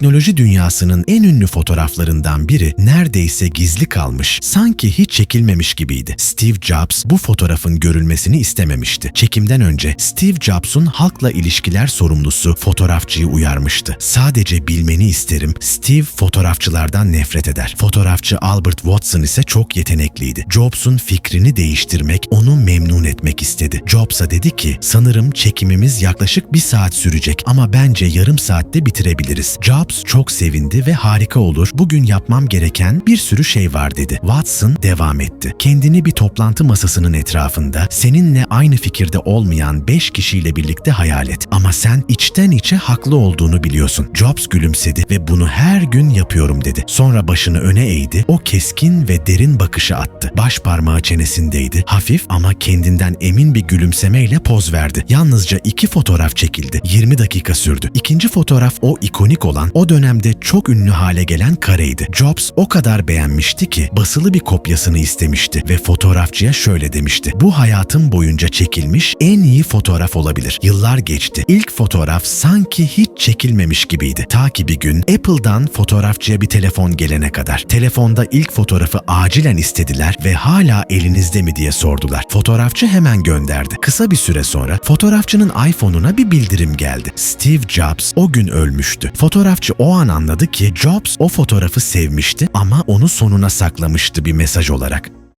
teknoloji dünyasının en ünlü fotoğraflarından biri neredeyse gizli kalmış, sanki hiç çekilmemiş gibiydi. Steve Jobs bu fotoğrafın görülmesini istememişti. Çekimden önce Steve Jobs'un halkla ilişkiler sorumlusu fotoğrafçıyı uyarmıştı. Sadece bilmeni isterim, Steve fotoğrafçılardan nefret eder. Fotoğrafçı Albert Watson ise çok yetenekliydi. Jobs'un fikrini değiştirmek, onu memnun etmek istedi. Jobs'a dedi ki, sanırım çekimimiz yaklaşık bir saat sürecek ama bence yarım saatte bitirebiliriz. Jobs çok sevindi ve harika olur, bugün yapmam gereken bir sürü şey var dedi. Watson devam etti. Kendini bir toplantı masasının etrafında seninle aynı fikirde olmayan 5 kişiyle birlikte hayal et. Ama sen içten içe haklı olduğunu biliyorsun. Jobs gülümsedi ve bunu her gün yapıyorum dedi. Sonra başını öne eğdi, o keskin ve derin bakışı attı. Baş parmağı çenesindeydi. Hafif ama kendinden emin bir gülümsemeyle poz verdi. Yalnızca iki fotoğraf çekildi. 20 dakika sürdü. İkinci fotoğraf o ikonik olan, dönemde çok ünlü hale gelen kareydi. Jobs o kadar beğenmişti ki basılı bir kopyasını istemişti ve fotoğrafçıya şöyle demişti. Bu hayatım boyunca çekilmiş en iyi fotoğraf olabilir. Yıllar geçti. İlk fotoğraf sanki hiç çekilmemiş gibiydi. Ta ki bir gün Apple'dan fotoğrafçıya bir telefon gelene kadar. Telefonda ilk fotoğrafı acilen istediler ve hala elinizde mi diye sordular. Fotoğrafçı hemen gönderdi. Kısa bir süre sonra fotoğrafçının iPhone'una bir bildirim geldi. Steve Jobs o gün ölmüştü. Fotoğrafçı o an anladı ki Jobs o fotoğrafı sevmişti ama onu sonuna saklamıştı bir mesaj olarak.